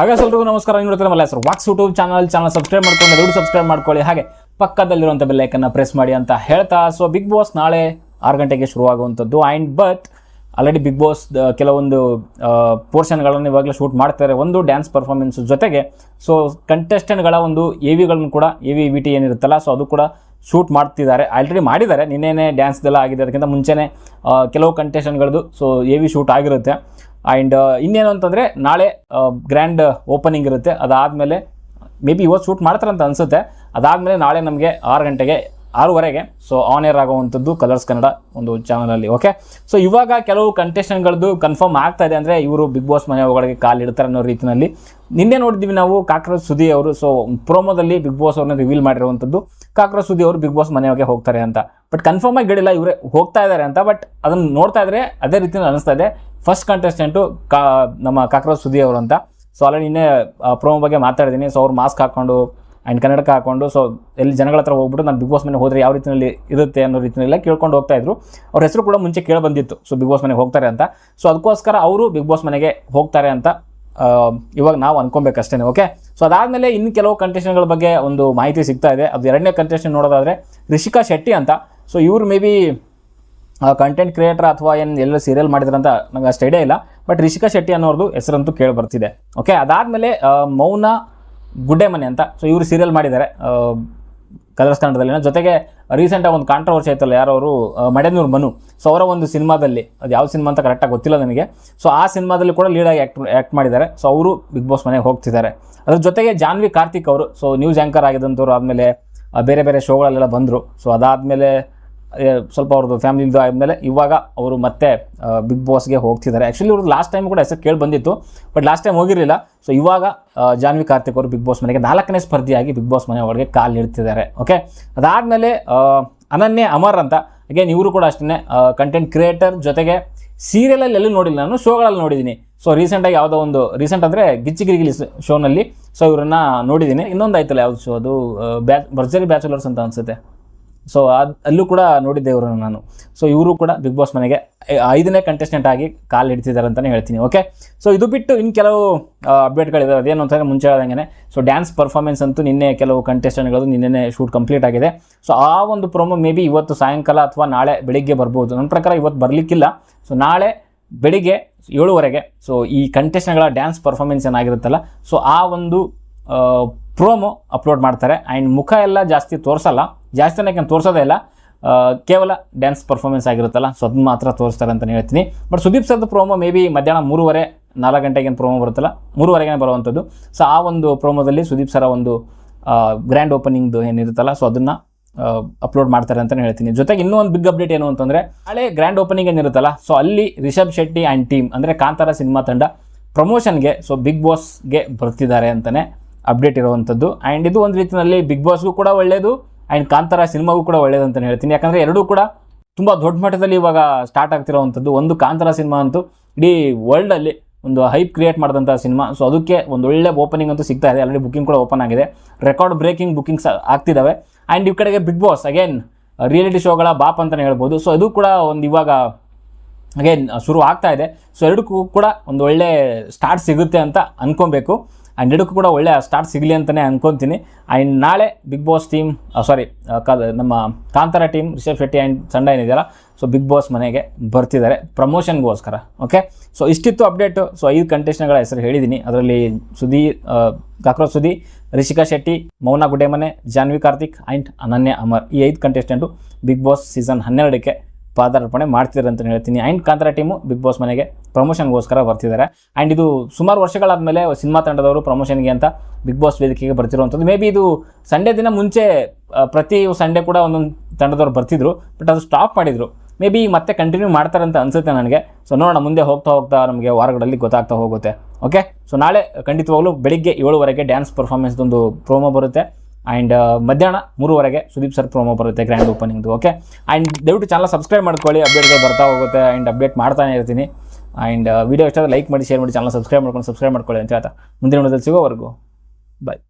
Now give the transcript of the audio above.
ಹಾಗೆ ಎಲ್ರಿಗೂ ನಮಸ್ಕಾರ. ನೀವು ನೋಡ್ತಾರೆ Malla sir walks YouTube channel channel subscribe ಮಾಡ್ಕೊಂಡು ದುಡ್ಡು ಸಬ್ಸ್ಕ್ರೈಬ್ ಮಾಡ್ಕೊಳ್ಳಿ. ಹಾಗೆ ಪಕ್ಕದಲ್ಲಿರುವಂಥ ಬೆಲ್ಲೈಕನ್ನ ಪ್ರೆಸ್ ಮಾಡಿ ಅಂತ ಹೇಳ್ತಾ. ಸೊ ಬಿಗ್ ಬಾಸ್ ನಾಳೆ ಆರು ಗಂಟೆಗೆ ಶುರುವಾಗುವಂಥದ್ದು. And but already Bigg Boss ಕೆಲವೊಂದು ಪೋರ್ಷನ್ಗಳನ್ನು ಇವಾಗಲೇ ಶೂಟ್ ಮಾಡ್ತಾರೆ ಒಂದು ಡ್ಯಾನ್ಸ್ ಪರ್ಫಾರ್ಮೆನ್ಸ್ ಜೊತೆಗೆ ಸೊ ಕಂಟೆಸ್ಟೆಂಟ್ಗಳ ಒಂದು ಎ ವಿಗಳನ್ನು ಕೂಡ ಎ ವಿ ವಿ ಟಿ ಏನಿರುತ್ತಲ್ಲ ಸೊ ಅದು ಕೂಡ ಶೂಟ್ ಮಾಡ್ತಿದ್ದಾರೆ. ಆಲ್ರೆಡಿ ಮಾಡಿದ್ದಾರೆ. ನಿನ್ನೆನೇ ಡ್ಯಾನ್ಸ್ದೆಲ್ಲ ಆಗಿದೆ ಅದಕ್ಕಿಂತ ಮುಂಚೆನೇ ಕೆಲವು ಕಂಟೆಸ್ಟೆಂಟ್ಗಳದ್ದು ಸೊ ಎ ವಿ ಶೂಟ್ ಆಗಿರುತ್ತೆ. ಆ್ಯಂಡ್ ಇನ್ನೇನು ಅಂತಂದರೆ ನಾಳೆ ಗ್ರ್ಯಾಂಡ್ ಓಪನಿಂಗ್ ಇರುತ್ತೆ. ಅದಾದಮೇಲೆ ಮೇ ಬಿ ಇವತ್ತು ಶೂಟ್ ಮಾಡ್ತಾರೆ ಅಂತ ಅನಿಸುತ್ತೆ. ಅದಾದಮೇಲೆ ನಾಳೆ ನಮಗೆ ಆರು ಗಂಟೆಗೆ, ಆರೂವರೆಗೆ ಸೊ ಆನ್ ಏರ್ ಆಗುವಂಥದ್ದು ಕಲರ್ಸ್ ಕನ್ನಡ ಒಂದು ಚಾನಲಲ್ಲಿ ಓಕೆ ಸೊ ಇವಾಗ ಕೆಲವು ಕಂಟೆಸ್ಟೆಂಟ್ಗಳದ್ದು ಕನ್ಫರ್ಮ್ ಆಗ್ತಾ ಇದೆ ಅಂದರೆ ಇವರು ಬಿಗ್ ಬಾಸ್ ಮನೆ ಒಳಗಡೆ ಕಾಲು ಇಡ್ತಾರೆ ಅನ್ನೋ ರೀತಿಯಲ್ಲಿ ನಿನ್ನೆ ನೋಡಿದ್ವಿ ನಾವು ಕಾಕ್ರೋಚ್ ಸುದಿ ಅವರು ಸೊ ಪ್ರೋಮೋದಲ್ಲಿ ಬಿಗ್ ಬಾಸ್ ಅವ್ರನ್ನ ರಿವೀಲ್ ಮಾಡಿರುವಂಥದ್ದು ಕಾಕ್ರೋಚ್ ಸುದಿ ಅವರು ಬಿಗ್ ಬಾಸ್ ಮನೆಯೊಳಗೆ ಹೋಗ್ತಾರೆ ಅಂತ. ಬಟ್ ಕನ್ಫರ್ಮ್ ಆಗಿ ಹೇಳಿಲ್ಲ, ಇವರೇ ಹೋಗ್ತಾ ಇದ್ದಾರೆ ಅಂತ. ಬಟ್ ಅದನ್ನು ನೋಡ್ತಾ ಇದ್ರೆ ಅದೇ ರೀತಿಯಲ್ಲಿ ಅನಿಸ್ತಾ ಇದೆ. ಫಸ್ಟ್ ಕಂಟೆಸ್ಟೆಂಟು ಕಾ, ನಮ್ಮ ಕಾಕ್ರೋಚ್ ಸುದಿ ಅವರು ಅಂತ. ಸೊ ಆಲ್ರೆಡಿ ಇನ್ನೇ ಪ್ರೋಮೋ ಬಗ್ಗೆ ಮಾತಾಡಿದ್ದೀನಿ. ಸೊ ಅವ್ರು ಮಾಸ್ಕ್ ಹಾಕ್ಕೊಂಡು ಆ್ಯಂಡ್ ಕನ್ನಡಕ ಹಾಕೊಂಡು ಸೊ ಎಲ್ಲಿ ಜನಗಳ ಹತ್ರ ಹೋಗ್ಬಿಟ್ಟು ನಾನು ಬಿಗ್ ಬಾಸ್ ಮನೆ ಹೋದರೆ ಯಾವ ರೀತಿಯಲ್ಲಿ ಇರುತ್ತೆ ಅನ್ನೋ ರೀತಿಯಲ್ಲ ಕೇಳ್ಕೊಂಡು ಹೋಗ್ತಾ ಇದ್ರು. ಅವ್ರ ಹೆಸರು ಕೂಡ ಮುಂಚೆ ಕೇಳಿ ಬಂದಿತ್ತು. ಸೊ ಬಿಗ್ ಬಾಸ್ ಮನೆಗೆ ಹೋಗ್ತಾರೆ ಅಂತ. ಸೊ ಅದಕ್ಕೋಸ್ಕರ ಅವರು ಬಿಗ್ ಬಾಸ್ ಮನೆಗೆ ಹೋಗ್ತಾರೆ ಅಂತ ಇವಾಗ ನಾವು ಅನ್ಕೊಬೇಕಷ್ಟೇ ಓಕೆ ಸೊ ಅದಾದಮೇಲೆ ಇನ್ನು ಕೆಲವು ಕಂಟೆಸ್ಟೆಂಟ್ಗಳ ಬಗ್ಗೆ ಒಂದು ಮಾಹಿತಿ ಸಿಗ್ತಾ ಇದೆ. ಅದು ಎರಡನೇ ಕಂಟೆಸ್ಟೆಂಟ್ ನೋಡೋದಾದರೆ ರಿಷಿಕಾ ಶೆಟ್ಟಿ ಅಂತ. ಸೊ ಇವರು ಮೇ ಬಿ ಕಂಟೆಂಟ್ ಕ್ರಿಯೇಟರ್ ಅಥವಾ ಏನು ಎಲ್ಲ ಸೀರಿಯಲ್ ಮಾಡಿದ್ರಂತ ನಂಗೆ ಅಷ್ಟು ಐಡಿಯಾ ಇಲ್ಲ. ಬಟ್ ರಿಷಿಕಾ ಶೆಟ್ಟಿ ಅನ್ನೋರ್ದು ಹೆಸರಂತೂ ಕೇಳಿ ಬರ್ತಿದೆ ಓಕೆ ಅದಾದಮೇಲೆ ಮೌನ ಗುಡ್ಡೆ ಮನೆ ಅಂತ. ಸೊ ಇವರು ಸೀರಿಯಲ್ ಮಾಡಿದ್ದಾರೆ ಕಲರ್ಸ್ ಕನ್ನಡದಲ್ಲಿ ಜೊತೆಗೆ ರೀಸೆಂಟಾಗಿ ಒಂದು ಕಾಂಟ್ರವರ್ಸಿ ಆಯ್ತಲ್ಲ ಯಾರವರು ಮಡೆನೂರು ಮನು. ಸೊ ಅವರ ಒಂದು ಸಿನಿಮಾದಲ್ಲಿ, ಅದು ಯಾವ ಸಿನಿಮಾ ಅಂತ ಕರೆಕ್ಟಾಗಿ ಗೊತ್ತಿಲ್ಲ ನನಗೆ. ಸೊ ಆ ಸಿನಿಮಾದಲ್ಲಿ ಕೂಡ ಲೀಡಾಗಿ ಆ್ಯಕ್ಟ್ ಆ್ಯಕ್ಟ್ ಮಾಡಿದ್ದಾರೆ. ಸೊ ಅವರು ಬಿಗ್ ಬಾಸ್ ಮನೆಗೆ ಹೋಗ್ತಿದ್ದಾರೆ. ಅದ್ರ ಜೊತೆಗೆ ಜಾನ್ವಿ ಕಾರ್ತಿಕ್ ಅವರು. ಸೊ ನ್ಯೂಸ್ ಆ್ಯಂಕರ್ ಆಗಿದ್ದಂಥವ್ರು ಆದಮೇಲೆ ಬೇರೆ ಬೇರೆ ಶೋಗಳಲ್ಲೆಲ್ಲ ಬಂದರು. ಸೊ ಅದಾದಮೇಲೆ ಸ್ವಲ್ಪ ಅವ್ರದ್ದು ಫ್ಯಾಮಿಲಿದು ಆದಮೇಲೆ ಇವಾಗ ಅವರು ಮತ್ತೆ ಬಿಗ್ ಬಾಸ್ಗೆ ಹೋಗ್ತಿದ್ದಾರೆ. ಆ್ಯಕ್ಚುಲಿ ಅವ್ರದ್ದು ಲಾಸ್ಟ್ ಟೈಮ್ ಕೂಡ ಹೆಸರು ಕೇಳಿ ಬಂದಿತ್ತು ಬಟ್ ಲಾಸ್ಟ್ ಟೈಮ್ ಹೋಗಿರಲಿಲ್ಲ. ಸೊ ಇವಾಗ ಜಾನ್ವಿ ಕಾರ್ತಿಕ್ ಅವರು ಬಿಗ್ ಬಾಸ್ ಮನೆಗೆ ನಾಲ್ಕನೇ ಸ್ಪರ್ಧಿಯಾಗಿ ಬಿಗ್ ಬಾಸ್ ಮನೆ ಒಳಗೆ ಕಾಲು ಇಡ್ತಿದ್ದಾರೆ. ಓಕೆ ಅದಾದಮೇಲೆ ಅನನ್ಯ ಅಮರ್ ಅಂತ ಅಗೇನ್ ಇವರು ಕೂಡ ಅಷ್ಟೇ ಕಂಟೆಂಟ್ ಕ್ರಿಯೇಟರ್ ಜೊತೆಗೆ ಸೀರಿಯಲಲ್ಲಿ ಎಲ್ಲೂ ನೋಡಿಲ್ಲ ನಾನು ಶೋಗಳಲ್ಲಿ ನೋಡಿದ್ದೀನಿ. ಸೊ ರೀಸೆಂಟಾಗಿ ಯಾವುದೋ ಒಂದು ರೀಸೆಂಟ್ ಅಂದರೆ ಗಿಚ್ಚಿಗಿರಿಗಿಲಿ ಶೋನಲ್ಲಿ ಸೊ ಇವರನ್ನ ನೋಡಿದ್ದೀನಿ. ಇನ್ನೊಂದು ಆಯ್ತಲ್ಲ ಯಾವುದು ಶೋ ಅದು? ಬ್ಯಾ ಬರ್ಜರಿ ಬ್ಯಾಚುಲರ್ಸ್ ಅಂತ ಅನಿಸುತ್ತೆ. ಸೊ ಅಲ್ಲೂ ಕೂಡ ನೋಡಿದ್ದೆ ಇವರು ನಾನು. ಸೊ ಇವರು ಕೂಡ ಬಿಗ್ ಬಾಸ್ ಮನೆಗೆ ಐದನೇ ಕಂಟೆಸ್ಟೆಂಟ್ ಆಗಿ ಕಾಲ್ ಹಿಡ್ತಿದ್ದಾರೆ ಅಂತಲೇ ಹೇಳ್ತೀನಿ ಓಕೆ ಸೊ ಇದು ಬಿಟ್ಟು ಇನ್ನು ಕೆಲವು ಅಪ್ಡೇಟ್ಗಳಿದ್ದಾವೆ ಅದೇನು ಅಂತಂದರೆ ಮುಂಚೆ ಹೇಳ್ದಂಗೆ ಸೊ ಡ್ಯಾನ್ಸ್ ಪರ್ಫಾರ್ಮೆನ್ಸ್ ಅಂತೂ ನಿನ್ನೆ ಕೆಲವು ಕಂಟೆಸ್ಟೆಂಟ್ಗಳು ನಿನ್ನೆ ಶೂಟ್ ಕಂಪ್ಲೀಟ್ ಆಗಿದೆ. ಸೊ ಆ ಒಂದು ಪ್ರೊಮೋ ಮೇ ಬಿ ಇವತ್ತು ಸಾಯಂಕಾಲ ಅಥವಾ ನಾಳೆ ಬೆಳಿಗ್ಗೆ ಬರ್ಬೋದು. ನನ್ನ ಪ್ರಕಾರ ಇವತ್ತು ಬರಲಿಕ್ಕಿಲ್ಲ. ಸೊ ನಾಳೆ ಬೆಳಿಗ್ಗೆ ಏಳುವರೆಗೆ ಸೊ ಈ ಕಂಟೆಸ್ಟೆಂಟ್ಗಳ ಡ್ಯಾನ್ಸ್ ಪರ್ಫಾರ್ಮೆನ್ಸ್ ಏನಾಗಿರುತ್ತಲ್ಲ ಸೊ ಆ ಒಂದು ಪ್ರೋಮೋ ಅಪ್ಲೋಡ್ ಮಾಡ್ತಾರೆ. ಆ್ಯಂಡ್ ಮುಖ ಎಲ್ಲ ಜಾಸ್ತಿ ತೋರಿಸಲ್ಲ. ಜಾಸ್ತಿ ಏನಕ್ಕೆ ತೋರಿಸೋದೇ ಇಲ್ಲ. ಕೇವಲ ಡ್ಯಾನ್ಸ್ ಪರ್ಫಾರ್ಮೆನ್ಸ್ ಆಗಿರುತ್ತಲ್ಲ. ಸೊ ಅದನ್ನ ಮಾತ್ರ ತೋರಿಸ್ತಾರೆ ಅಂತಲೇ ಹೇಳ್ತೀನಿ. ಬಟ್ ಸುದೀಪ್ ಸರ್ದು ಪ್ರೋಮೋ ಮೇ ಬಿ ಮಧ್ಯಾಹ್ನ ಮೂರುವರೆ, ನಾಲ್ಕು ಗಂಟೆಗೆ ಏನು ಪ್ರೋಮೋ ಬರುತ್ತಲ್ಲ. ಮೂರುವರೆಗೆ ಬರುವಂಥದ್ದು. ಸೊ ಆ ಒಂದು ಪ್ರೋಮೋದಲ್ಲಿ ಸುದೀಪ್ ಸರ ಒಂದು ಗ್ರ್ಯಾಂಡ್ ಓಪನಿಂಗ್ದು ಏನಿರುತ್ತಲ್ಲ, ಸೊ ಅದನ್ನು ಅಪ್ಲೋಡ್ ಮಾಡ್ತಾರೆ ಅಂತಲೇ ಹೇಳ್ತೀನಿ. ಜೊತೆಗೆ ಇನ್ನೂ ಒಂದು ಬಿಗ್ ಅಪ್ಡೇಟ್ ಏನು ಅಂತಂದರೆ, ನಾಳೆ ಗ್ರ್ಯಾಂಡ್ ಓಪನಿಂಗ್ ಏನಿರುತ್ತಲ್ಲ, ಸೊ ಅಲ್ಲಿ ರಿಷಬ್ ಶೆಟ್ಟಿ ಆ್ಯಂಡ್ ಟೀಮ್ ಅಂದರೆ ಕಾಂತಾರ ಸಿನಿಮಾ ತಂಡ ಪ್ರಮೋಷನ್ಗೆ ಸೊ ಬಿಗ್ ಬಾಸ್ಗೆ ಬರ್ತಿದ್ದಾರೆ ಅಂತಲೇ ಅಪ್ಡೇಟ್ ಇರುವಂಥದ್ದು. ಆ್ಯಂಡ್ ಇದು ಒಂದು ರೀತಿಯಲ್ಲಿ ಬಿಗ್ ಬಾಸ್ಗೂ ಕೂಡ ಒಳ್ಳೆಯದು ಆ್ಯಂಡ್ ಕಾಂತಾರ ಸಿನಿಮಾಗೂ ಕೂಡ ಒಳ್ಳೆಯದು ಅಂತಲೇ ಹೇಳ್ತೀನಿ. ಯಾಕಂದರೆ ಎರಡೂ ಕೂಡ ತುಂಬ ದೊಡ್ಡ ಮಟ್ಟದಲ್ಲಿ ಇವಾಗ ಸ್ಟಾರ್ಟ್ ಆಗ್ತಿರೋವಂಥದ್ದು. ಒಂದು ಕಾಂತಾರ ಸಿನಿಮಾ ಅಂತೂ ಇಡೀ ವರ್ಲ್ಡಲ್ಲಿ ಒಂದು ಹೈಪ್ ಕ್ರಿಯೇಟ್ ಮಾಡಿದಂಥ ಸಿನಿಮಾ. ಸೊ ಅದಕ್ಕೆ ಒಂದು ಒಳ್ಳೆ ಓಪನಿಂಗ್ ಅಂತೂ ಸಿಗ್ತಾ ಇದೆ. ಆಲ್ರೆಡಿ ಬುಕಿಂಗ್ ಕೂಡ ಓಪನ್ ಆಗಿದೆ. ರೆಕಾರ್ಡ್ ಬ್ರೇಕಿಂಗ್ ಬುಕಿಂಗ್ಸ್ ಆಗ್ತಿದ್ದಾವೆ ಆ್ಯಂಡ್ ಈ ಕಡೆಗೆ ಬಿಗ್ ಬಾಸ್ ಅಗೇನ್ ರಿಯಾಲಿಟಿ ಶೋಗಳ ಬಾಪ್ ಅಂತಲೇ ಹೇಳ್ಬೋದು. ಸೊ ಅದು ಕೂಡ ಒಂದು ಇವಾಗ ಅಗೇನ್ ಶುರು ಆಗ್ತಾ ಇದೆ. ಸೊ ಎರಡಕ್ಕೂ ಕೂಡ ಒಂದು ಒಳ್ಳೆ ಸ್ಟಾರ್ಟ್ ಸಿಗುತ್ತೆ ಅಂತ ಅನ್ಕೊಬೇಕು. ಆ್ಯಂಡ್ ಎರಡಕ್ಕೂ ಕೂಡ ಒಳ್ಳೆಯ ಸ್ಟಾರ್ಟ್ ಸಿಗಲಿ ಅಂತಲೇ ಅಂದ್ಕೊತೀನಿ ಆ್ಯಂಡ್ ನಾಳೆ ಬಿಗ್ ಬಾಸ್ ಟೀಮ್ ಸಾರಿ ನಮ್ಮ ಕಾಂತಾರ ಟೀಮ್ ರಿಷಬ್ ಶೆಟ್ಟಿ ಆ್ಯಂಡ್ ಸಂಡ ಏನಿದೆಯಲ್ಲ ಸೊ ಬಿಗ್ ಬಾಸ್ ಮನೆಗೆ ಬರ್ತಿದ್ದಾರೆ ಪ್ರಮೋಷನ್ಗೋಸ್ಕರ ಓಕೆ ಸೊ ಇಷ್ಟಿತ್ತು ಅಪ್ಡೇಟು ಸೊ ಐದು ಕಂಟೆಸ್ಟ್ಗಳ ಹೆಸರು ಹೇಳಿದ್ದೀನಿ ಅದರಲ್ಲಿ ಸುದಿ ಕಾಕ್ರೋಚ್ ಸುದಿ ರಿಷಿಕಾ ಶೆಟ್ಟಿ, ಮೌನ ಗುಡೇಮನೆ, ಜಾನ್ವಿ ಕಾರ್ತಿಕ್ ಆ್ಯಂಡ್ ಅನನ್ಯ ಅಮರ್ ಈ ಐದು ಕಂಟೆಸ್ಟೆಂಟು ಬಿಗ್ ಬಾಸ್ ಸೀಸನ್ ಹನ್ನೆರಡಕ್ಕೆ ಪಾದಾರ್ಪಣೆ ಮಾಡ್ತಿದ್ದಾರೆ ಅಂತ ಹೇಳ್ತೀನಿ. And Kantara team Bigg Boss ಮನೆಗೆ ಪ್ರಮೋಷನ್ಗೋಸ್ಕರ ಬರ್ತಿದ್ದಾರೆ ಆ್ಯಂಡ್ ಇದು ಸುಮಾರು ವರ್ಷಗಳಾದಮೇಲೆ ಸಿನಿಮಾ ತಂಡದವರು ಪ್ರಮೋಷನ್ಗೆ ಅಂತ ಬಿಗ್ ಬಾಸ್ ವೇದಿಕೆಗೆ ಬರ್ತಿರುವಂಥದ್ದು. ಮೇ ಬಿ ಇದು ಸಂಡೇ ದಿನ ಮುಂಚೆ ಪ್ರತಿ ಸಂಡೇ ಕೂಡ ಒಂದೊಂದು ತಂಡದವ್ರು ಬರ್ತಿದ್ರು. ಬಟ್ ಅದು ಸ್ಟಾಪ್ ಮಾಡಿದರು. ಮೇ ಬಿ ಮತ್ತೆ ಕಂಟಿನ್ಯೂ ಮಾಡ್ತಾರೆ ಅಂತ ಅನಿಸುತ್ತೆ ನನಗೆ. ಸೊ ನೋಡೋಣ, ಮುಂದೆ ಹೋಗ್ತಾ ಹೋಗ್ತಾ ನಮಗೆ ವಾರಗಳಲ್ಲಿ ಗೊತ್ತಾಗ್ತಾ ಹೋಗುತ್ತೆ. ಓಕೆ ಸೊ ನಾಳೆ ಖಂಡಿತವಾಗ್ಲೂ ಬೆಳಿಗ್ಗೆ ಏಳುವರೆಗೆ ಡ್ಯಾನ್ಸ್ ಪರ್ಫಾರ್ಮೆನ್ಸ್ದೊಂದು ಪ್ರೋಮೋ ಬರುತ್ತೆ. ಆ್ಯಂಡ್ ಮಧ್ಯಾಹ್ನ ಮೂರುವರೆಗೆ ಸುದೀಪ್ ಸರ್ ಪ್ರೋಮೋ ಬರುತ್ತೆ ಗ್ರ್ಯಾಂಡ್ ಓಪನಿಂಗ್ದು ಓಕೆ ಆ್ಯಂಡ್ ದಯವಿಟ್ಟು ಚಾನಲ್ ಸಬ್ಸ್ಕ್ರೈಬ್ ಮಾಡ್ಕೊಳ್ಳಿ ಅಪ್ಡೇಟ್ಗಳು ಬರ್ತಾ ಹೋಗುತ್ತೆ ಆ್ಯಂಡ್ ಅಪ್ಡೇಟ್ ಮಾಡ್ತಾನೆ ಇರ್ತೀನಿ. ಆ್ಯಂಡ್ ವಿಡಿಯೋ ಇಷ್ಟ ಲೈಕ್ ಮಾಡಿ ಶೇರ್ ಮಾಡಿ ಚಾನಲ್ ಸಬ್ಸ್ಕ್ರೈಬ್ ಮಾಡ್ಕೊಂಡು ಸಬ್ಸ್ಕ್ರೈಬ್ ಮಾಡ್ಕೊಳ್ಳಿ ಅಂತ ಹೇಳ್ತಾ. ಮುಂದಿನ ಸಿಗೋವರೆಗೂ ಬಾಯ್